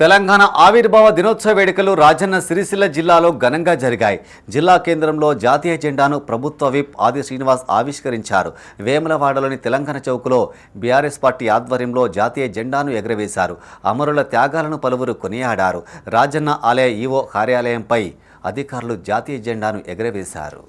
తెలంగాణ ఆవిర్భావ దినోత్సవ వేడుకలు రాజన్న సిరిసిల్ల జిల్లాలో ఘనంగా జరిగాయి. జిల్లా కేంద్రంలో జాతీయ జెండాను ప్రభుత్వ విప్ ఆది శ్రీనివాస్ ఆవిష్కరించారు. వేములవాడలోని తెలంగాణ చౌక్లో బీఆర్ఎస్ పార్టీ ఆధ్వర్యంలో జాతీయ జెండాను ఎగరవేశారు. అమరుల త్యాగాలను పలువురు కొనియాడారు. రాజన్న ఆలయ ఈవో కార్యాలయంపై అధికారులు జాతీయ జెండాను ఎగరవేశారు.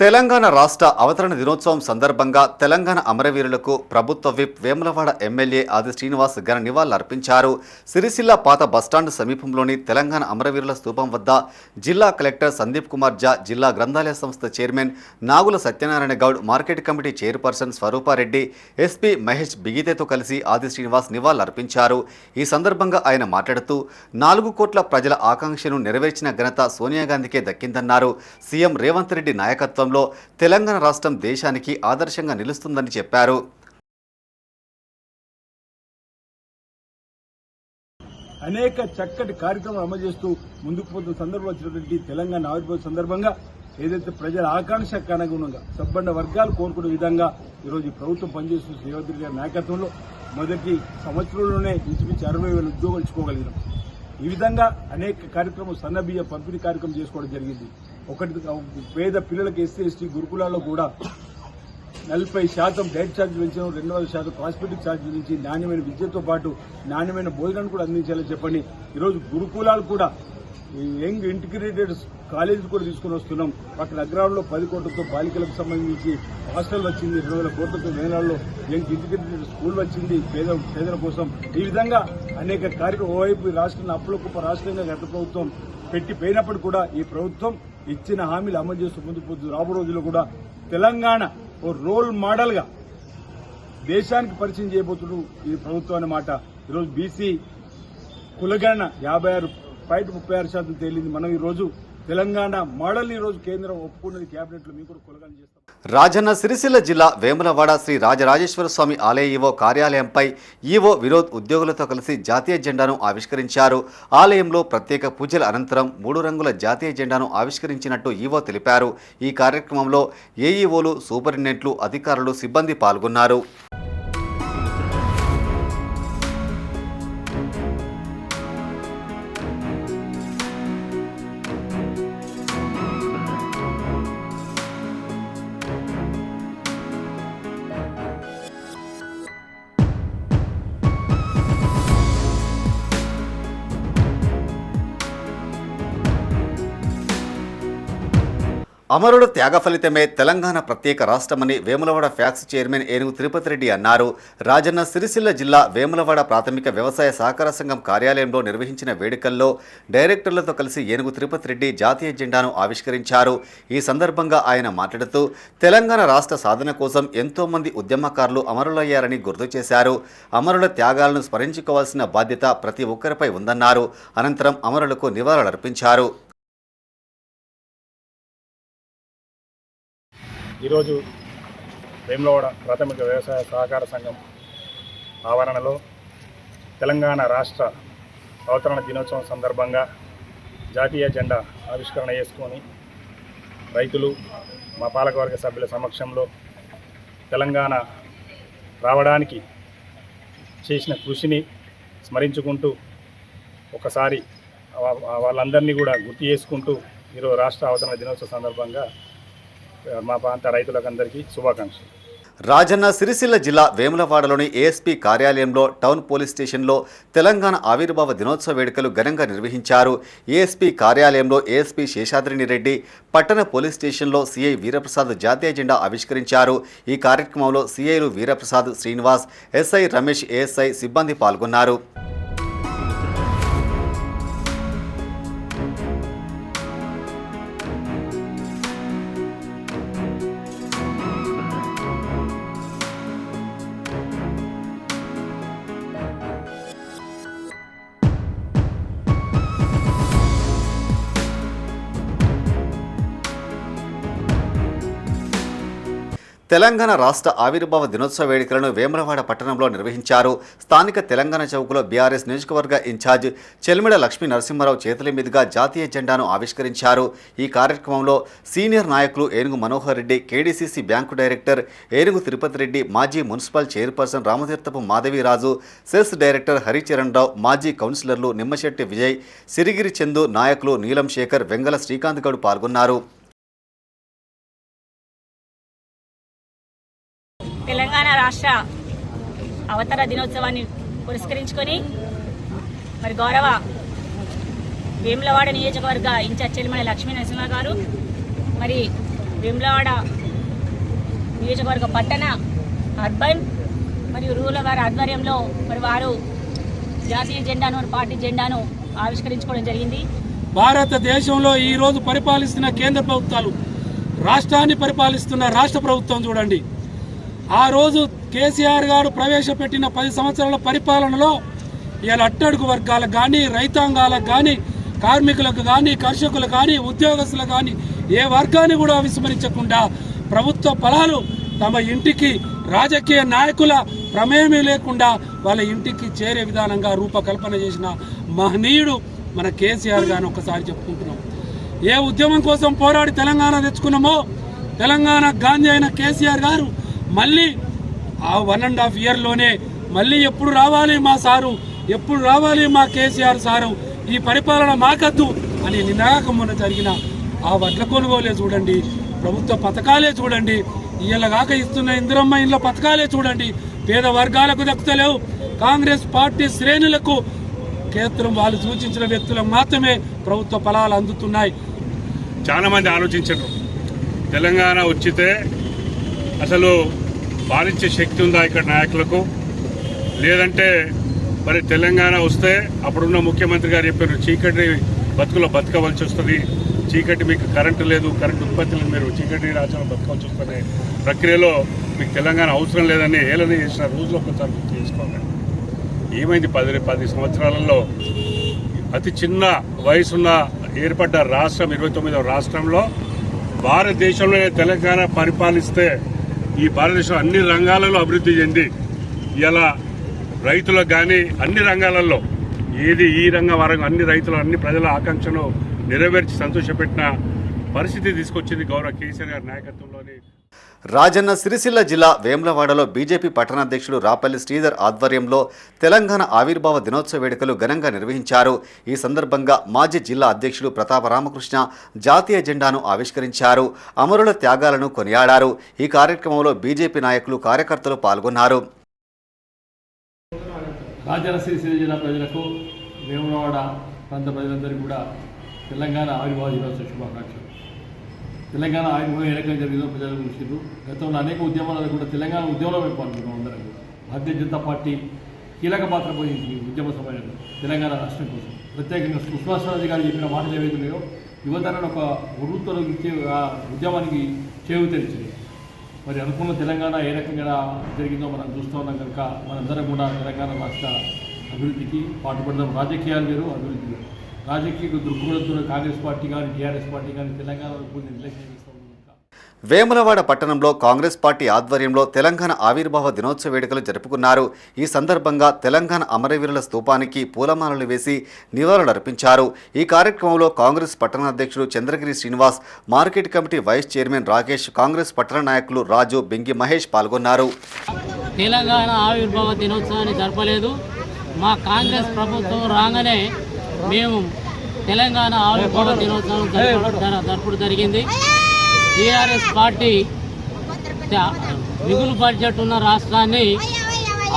తెలంగాణ రాష్ట్ర అవతరణ దినోత్సవం సందర్భంగా తెలంగాణ అమరవీరులకు ప్రభుత్వ విప్ వేములవాడ ఎమ్మెల్యే ఆది శ్రీనివాస్ ఘన నివాళులర్పించారు సిరిసిల్ల పాత బస్టాండ్ సమీపంలోని తెలంగాణ అమరవీరుల స్థూపం వద్ద జిల్లా కలెక్టర్ సందీప్ కుమార్ జా జిల్లా గ్రంథాలయ సంస్థ chairman Nagula Satyanarayana Goud market committee chairperson Swarupa Reddy SP Mahesh బిగితేతో కలిసి ఆది శ్రీనివాస్ నివాళులర్పించారు ఈ సందర్భంగా ఆయన మాట్లాడుతూ నాలుగు కోట్ల ప్రజల ఆకాంక్షను నెరవేర్చిన ఘనత సోనియా గాంధీకే దక్కిందన్నారు. సీఎం రేవంత్ రెడ్డి నాయకత్వం నాయకత్వంలో తెలంగాణ రాష్ట్రం దేశానికి ఆదర్శంగా నిలుస్తుందని చెప్పారు. అనేక చక్కటి కార్యక్రమాలు అమలు చేస్తూ ముందుకు పోతున్న సందర్భంలో వచ్చినటువంటి తెలంగాణ ఆవిర్భావ సందర్భంగా ఏదైతే ప్రజల ఆకాంక్షకు అనుగుణంగా సబ్బండ వర్గాలు కోరుకునే విధంగా ఈరోజు ప్రభుత్వం పనిచేస్తున్న శ్రీవంత్ గారి నాయకత్వంలో మొదటి సంవత్సరంలోనే ఇంచుమించి అరవై వేల ఉద్యోగాలు ఇచ్చుకోగలిగినాం. ఈ విధంగా అనేక కార్యక్రమం సన్నబియ్య పంపిణీ కార్యక్రమం చేసుకోవడం జరిగింది. ఒకటి పేద పిల్లలకు ఎస్సీ ఎస్టీ గురుకులాల్లో కూడా నలభై శాతం డైట్ ఛార్జ్ పెంచడం రెండు వందల శాతం కాస్మెటిక్ ఛార్జ్ నుంచి నాణ్యమైన విద్యతో పాటు నాణ్యమైన భోజనాన్ని కూడా అందించాలని చెప్పండి. ఈరోజు గురుకులాలు కూడా యంగ్ ఇంటిగ్రేటెడ్ కాలేజీలు కూడా తీసుకుని వస్తున్నాం. పక్కన అగ్రహారంలో పది కోట్లతో బాలికలకు సంబంధించి హాస్టల్ వచ్చింది రెండు వేల కోట్లతో నేలల్లో యంగ్ ఇంటిగ్రేటెడ్ స్కూల్ వచ్చింది పేద పేదల కోసం. ఈ విధంగా అనేక కార్యక్రమం ఓవైపు రాష్ట్రాన్ని అప్పుల రాష్ట్రంగా గత ప్రభుత్వం పెట్టి పోయినప్పుడు కూడా ఈ ప్రభుత్వం ఇచ్చిన హామీలు అమలు చేస్తూ ముందుకు పోతుంది రాబో రోజుల్లో కూడా తెలంగాణ ఓ రోల్ మోడల్గా దేశానికి పరిచయం చేయబోతుడు ఈ ప్రభుత్వం అన్నమాట ఈరోజు బీసీ కులగణన యాభై ఆరు పాయింట్ ముప్పై ఆరు శాతం తేలింది. మనం ఈ రోజు తెలంగాణ మోడల్ రోజు కేంద్రం ఒప్పుకున్నది. కేబినెట్ మీకు కూడా చేస్తాం. రాజన్న సిరిసిల్ల జిల్లా వేములవాడ శ్రీ రాజరాజేశ్వర స్వామి ఆలయ ఈవో కార్యాలయంపై ఈవో వినోద్ ఉద్యోగులతో కలిసి జాతీయ జెండాను ఆవిష్కరించారు. ఆలయంలో ప్రత్యేక పూజల అనంతరం మూడు రంగుల జాతీయ జెండాను ఆవిష్కరించినట్టు ఈవో తెలిపారు. ఈ కార్యక్రమంలో ఏఈఓలు సూపరింటెండెంట్లు అధికారులు సిబ్బంది పాల్గొన్నారు. అమరుడు త్యాగ ఫలితమే తెలంగాణ ప్రత్యేక రాష్ట్రమని వేములవాడ ఫ్యాక్స్ చైర్మన్ ఏనుగు తిరుపతి రెడ్డి అన్నారు. రాజన్న సిరిసిల్ల జిల్లా వేములవాడ ప్రాథమిక వ్యవసాయ సహకార సంఘం కార్యాలయంలో నిర్వహించిన వేడుకల్లో డైరెక్టర్లతో కలిసి ఏనుగు తిరుపతి రెడ్డి జాతీయ జెండాను ఆవిష్కరించారు. ఈ సందర్భంగా ఆయన మాట్లాడుతూ తెలంగాణ రాష్ట్ర సాధన కోసం ఎంతోమంది ఉద్యమకారులు అమరులయ్యారని గుర్తు చేశారు. అమరుల త్యాగాలను స్మరించుకోవాల్సిన బాధ్యత ప్రతి ఒక్కరిపై ఉందన్నారు. అనంతరం అమరులకు నివాళులర్పించారు. ఈరోజు వేములవాడ ప్రాథమిక వ్యవసాయ సహకార సంఘం ఆవరణలో తెలంగాణ రాష్ట్ర అవతరణ దినోత్సవం సందర్భంగా జాతీయ జెండా ఆవిష్కరణ చేసుకొని రైతులు మా పాలకవర్గ సభ్యుల సమక్షంలో తెలంగాణ రావడానికి చేసిన కృషిని స్మరించుకుంటూ ఒకసారి వాళ్ళందరినీ కూడా గుర్తు చేసుకుంటూ ఈరోజు రాష్ట్ర అవతరణ దినోత్సవ సందర్భంగా మా ప్రాంత రైతులకందరికీ శుభాకాంక్షలు. రాజన్న సిరిసిల్ల జిల్లా వేములవాడలోని ఏఎస్పీ కార్యాలయంలో టౌన్ పోలీస్ స్టేషన్లో తెలంగాణ ఆవిర్భావ దినోత్సవ వేడుకలు ఘనంగా నిర్వహించారు. ఏఎస్పీ కార్యాలయంలో ఏఎస్పీ శేషాద్రిని రెడ్డి పట్టణ పోలీస్ స్టేషన్లో సిఐ వీరప్రసాద్ జాతీయ జెండా ఆవిష్కరించారు. ఈ కార్యక్రమంలో సిఐలు వీరప్రసాద్ శ్రీనివాస్ ఎస్ఐ రమేష్ ఏఎస్ఐ సిబ్బంది పాల్గొన్నారు. తెలంగాణ రాష్ట్ర ఆవిర్భావ దినోత్సవ వేడుకలను వేములవాడ పట్టణంలో నిర్వహించారు. స్థానిక తెలంగాణ చౌక్లో బీఆర్ఎస్ నియోజకవర్గ ఇన్ఛార్జ్ చెల్మిడ లక్ష్మీ నరసింహారావు చేతుల మీదుగా జాతీయ జెండాను ఆవిష్కరించారు. ఈ కార్యక్రమంలో సీనియర్ నాయకులు Enugu Manohar Reddy KDCC bank director Enugu Tirupati Reddy మాజీ municipal chairperson Ramatheerthapu Madhaviraju CESS director Haricharan Rao మాజీ కౌన్సిలర్లు నిమ్మశెట్టి విజయ్ సిరిగిరి చందు నాయకులు నీలం శేఖర్ వెంగల శ్రీకాంత్ గౌడ్ పాల్గొన్నారు. రాష్ట్ర అవతర దినోత్సవాన్ని పురస్కరించుకొని మరి గౌరవ వేములవాడ నియోజకవర్గ ఇన్ఛార్జ్ చెల్లిమణి లక్ష్మీ నరసింహ గారు మరి వేములవాడ నియోజకవర్గ పట్టణ అర్బన్ మరియు రూరల్ వారి ఆధ్వర్యంలో మరి వారు జాతీయ జెండాను పార్టీ జెండాను ఆవిష్కరించుకోవడం జరిగింది. భారతదేశంలో ఈ రోజు పరిపాలిస్తున్న కేంద్ర ప్రభుత్వాలు రాష్ట్రాన్ని పరిపాలిస్తున్న రాష్ట్ర ప్రభుత్వం చూడండి. ఆ రోజు కేసీఆర్ గారు ప్రవేశపెట్టిన పది సంవత్సరాల పరిపాలనలో ఇలా అట్టడుగు వర్గాలకు కానీ రైతాంగాలకు కానీ కార్మికులకు కానీ కర్షకులు కానీ ఉద్యోగస్తులు కానీ ఏ వర్గాన్ని కూడా విస్మరించకుండా ప్రభుత్వ ఫలాలు తమ ఇంటికి రాజకీయ నాయకుల ప్రమేయమే లేకుండా వాళ్ళ ఇంటికి చేరే విధానంగా రూపకల్పన చేసిన మహనీయుడు మన కేసీఆర్ గారిని ఒకసారి చెప్పుకుంటున్నాం. ఏ ఉద్యమం కోసం పోరాడి తెలంగాణ తెచ్చుకున్నామో తెలంగాణ గాంధీ అయిన కేసీఆర్ గారు మళ్ళీ ఆ వన్ అండ్ హాఫ్ ఇయర్లోనే మళ్ళీ ఎప్పుడు రావాలి మా సారు? ఎప్పుడు రావాలి మా కేసీఆర్ సారు? ఈ పరిపాలన మాకద్దు అని నినాకం మొన్న జరిగిన ఆ వడ్ల కొనుగోలే చూడండి ప్రభుత్వ పథకాలే చూడండి ఇళ్ళగాక ఇస్తున్న ఇందిరమ్మ ఇండ్ల పథకాలే చూడండి పేద వర్గాలకు దక్కుతలేవు. కాంగ్రెస్ పార్టీ శ్రేణులకు కేంద్రం వాళ్ళు సూచించిన వ్యక్తులకు మాత్రమే ప్రభుత్వ ఫలాలు అందుతున్నాయి. చాలా మంది ఆలోచించరు. తెలంగాణ వచ్చితే అసలు పాలించే శక్తి ఉందా ఇక్కడ నాయకులకు? లేదంటే మరి తెలంగాణ వస్తే అప్పుడున్న ముఖ్యమంత్రి గారు చెప్పారు చీకటి బతుకులో బతకవలసి వస్తుంది. చీకటి మీకు కరెంటు లేదు కరెంటు ఉత్పత్తి లేదు మీరు చీకటి రాజ్యంలో బతకవలసి వస్తుంది ప్రక్రియలో మీకు తెలంగాణ అవసరం లేదని ఏలని చేసిన రోజులు ఒకసారి గుర్తు ఏమైంది పది పది సంవత్సరాలలో? అతి చిన్న వయసున్న ఏర్పడ్డ రాష్ట్రం ఇరవై తొమ్మిదవ రాష్ట్రంలో భారతదేశంలోనే తెలంగాణ పరిపాలిస్తే ఈ భారతదేశం అన్ని రంగాలలో అభివృద్ధి చెంది ఇలా రైతులకు కానీ అన్ని రంగాలలో ఏది ఈ రంగం వరంగం అన్ని రైతుల అన్ని ప్రజల ఆకాంక్షను నెరవేర్చి సంతోషపెట్టిన పరిస్థితి తీసుకొచ్చింది గౌరవ కేసీఆర్ గారి నాయకత్వంలోని రాజన్న సిరిసిల్ల జిల్లా వేములవాడలో బీజేపీ పట్టణాధ్యక్షుడు రాపల్లి శ్రీధర్ ఆధ్వర్యంలో తెలంగాణ ఆవిర్భావ దినోత్సవ వేడుకలు ఘనంగా నిర్వహించారు. ఈ సందర్భంగా మాజీ జిల్లా అధ్యక్షుడు ప్రతాప రామకృష్ణ జాతీయ జెండాను ఆవిష్కరించారు. అమరుల త్యాగాలను కొనియాడారు. ఈ కార్యక్రమంలో బీజేపీ నాయకులు కార్యకర్తలు పాల్గొన్నారు. రాజన్న సిరిసిల్ల జిల్లా ప్రజలకు వేములవాడ ప్రాంత ప్రజలందరికీ కూడా తెలంగాణ ఆవిర్భావ దినోత్సవ శుభాకాంక్షలు. తెలంగాణ ఆయన ఏ రకంగా జరిగిందో ప్రజలు చూసిండ్రు గతంలో అనేక ఉద్యమాలు కూడా తెలంగాణ ఉద్యమంలో మేము పాల్గొన్నాం అందరం కూడా. భారతీయ జనతా పార్టీ కీలక పాత్ర పోయింది ఉద్యమ సమయంలో తెలంగాణ రాష్ట్రం కోసం. ప్రత్యేకంగా సుష్మా స్వరాజ్ గారు చెప్పిన మాటలు ఏవైతున్నాయో ఉన్నాయో ఒక ఒక ఇచ్చే ఆ ఉద్యమానికి చేయూతనిచ్చింది మరి అనుకున్న తెలంగాణ ఏ రకంగా జరిగిందో మనం చూస్తూ ఉన్నాం కనుక మనందరం కూడా తెలంగాణ రాష్ట్ర అభివృద్ధికి పాటుపడదాం. రాజకీయాలు వేరు అభివృద్ధి వేరు. రాజకీయ దృక్పథంతో కాంగ్రెస్ పార్టీ కానీ టీఆర్ఎస్ పార్టీ కానీ తెలంగాణలో నిర్లక్ష్యం చేస్తూ వేములవాడ పట్టణంలో కాంగ్రెస్ పార్టీ ఆధ్వర్యంలో తెలంగాణ ఆవిర్భావ దినోత్సవ వేడుకలు జరుపుకున్నారు. ఈ సందర్భంగా తెలంగాణ అమరవీరుల స్తూపానికి పూలమాలలు వేసి నివాళులర్పించారు. ఈ కార్యక్రమంలో Congress పట్టణాధ్యక్షుడు Chandragiri Srinivas market committee vice chairman Rakesh Congress పట్టణ నాయకులు రాజు బెంగి మహేష్ పాల్గొన్నారు. తెలంగాణ ఆవిర్భావ దినోత్సవాన్ని జరపలేదు. మా కాంగ్రెస్ ప్రభుత్వం రాగానే మేము తెలంగాణ ఆవిర్భావ దినోత్సవం జరపడం జరిగింది. టీఆర్ఎస్ పార్టీ మిగులు బడ్జెట్ ఉన్న రాష్ట్రాన్ని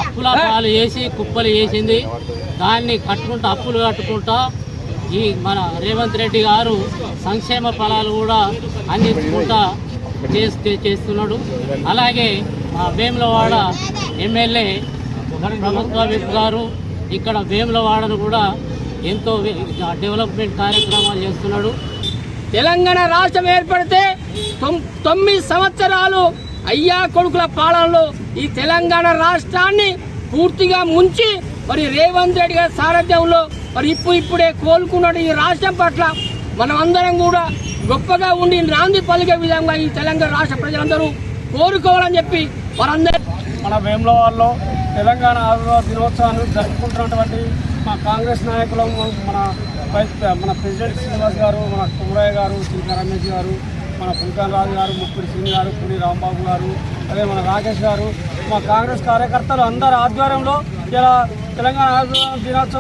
అప్పుల పాలు చేసి కుప్పలు వేసింది. దాన్ని కట్టుకుంటూ అప్పులు కట్టుకుంటా ఈ మన రేవంత్ రెడ్డి గారు సంక్షేమ ఫలాలు కూడా అందించుకుంటా చేస్తే చేస్తున్నాడు. అలాగే మా వేములవాడ ఎమ్మెల్యే ప్రభుత్వ విప్ గారు ఇక్కడ వేములవాడను కూడా ఎంతో డెవలప్మెంట్ కార్యక్రమాలు చేస్తున్నాడు. తెలంగాణ రాష్ట్రం ఏర్పడితే తొమ్మిది సంవత్సరాలు అయ్యా కొడుకుల పాలనలో ఈ తెలంగాణ రాష్ట్రాన్ని పూర్తిగా ముంచి మరి రేవంత్ రెడ్డి గారి సారథ్యంలో మరి ఇప్పుడు ఇప్పుడే కోలుకున్నాడు ఈ రాష్ట్రం పట్ల. మనం అందరం కూడా గొప్పగా ఉండి నాంది పలికే విధంగా ఈ తెలంగాణ రాష్ట్ర ప్రజలందరూ కోరుకోవాలని చెప్పి మనందరూ మన వేములవాడలో తెలంగాణ ఆవిర్భావ దినోత్సవాన్ని జరుపుకుంటున్నటువంటి మా కాంగ్రెస్ నాయకులు మన వైస్ మన ప్రెసిడెంట్ శ్రీనివాస్ గారు మన కుమరయ్య గారు శ్రీకా రమేష్ గారు మన పుల్కాన్ రాజు గారు ముప్పిడి సింగ్ గారు పుడి రాంబాబు గారు అదే మన రాకేష్ గారు. మా కాంగ్రెస్ కార్యకర్తలు అందరి ఆధ్వర్యంలో ఇలా తెలంగాణ దినోత్సవం